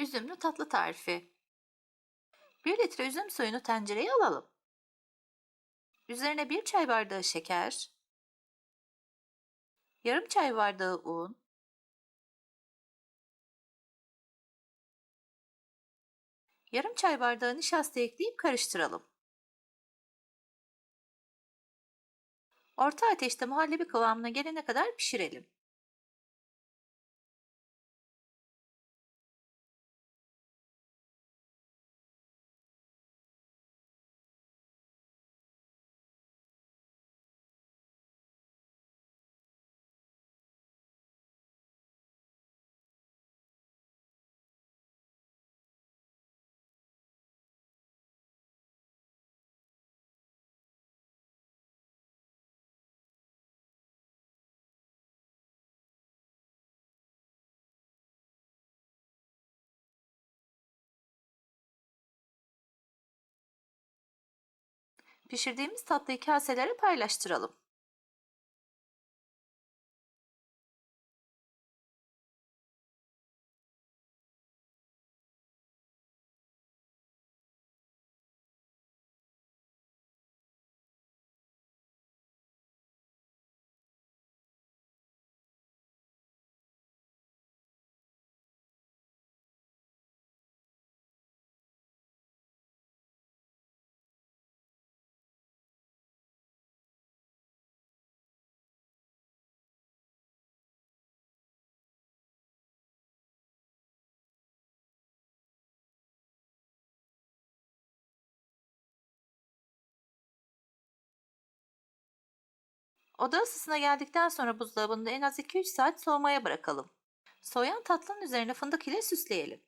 Üzümlü tatlı tarifi. 1 litre üzüm suyunu tencereye alalım. Üzerine 1 çay bardağı şeker, yarım çay bardağı un, yarım çay bardağı nişasta ekleyip karıştıralım. Orta ateşte muhallebi kıvamına gelene kadar pişirelim. Pişirdiğimiz tatlıyı kaselere paylaştıralım. Oda ısısına geldikten sonra buzdolabında en az 2-3 saat soğumaya bırakalım. Soğuyan tatlının üzerine fındık ile süsleyelim.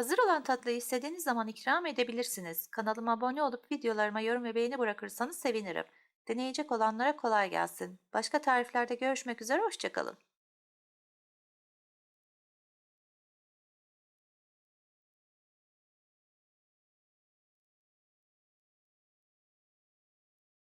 Hazır olan tatlıyı istediğiniz zaman ikram edebilirsiniz. Kanalıma abone olup videolarıma yorum ve beğeni bırakırsanız sevinirim. Deneyecek olanlara kolay gelsin. Başka tariflerde görüşmek üzere, hoşçakalın.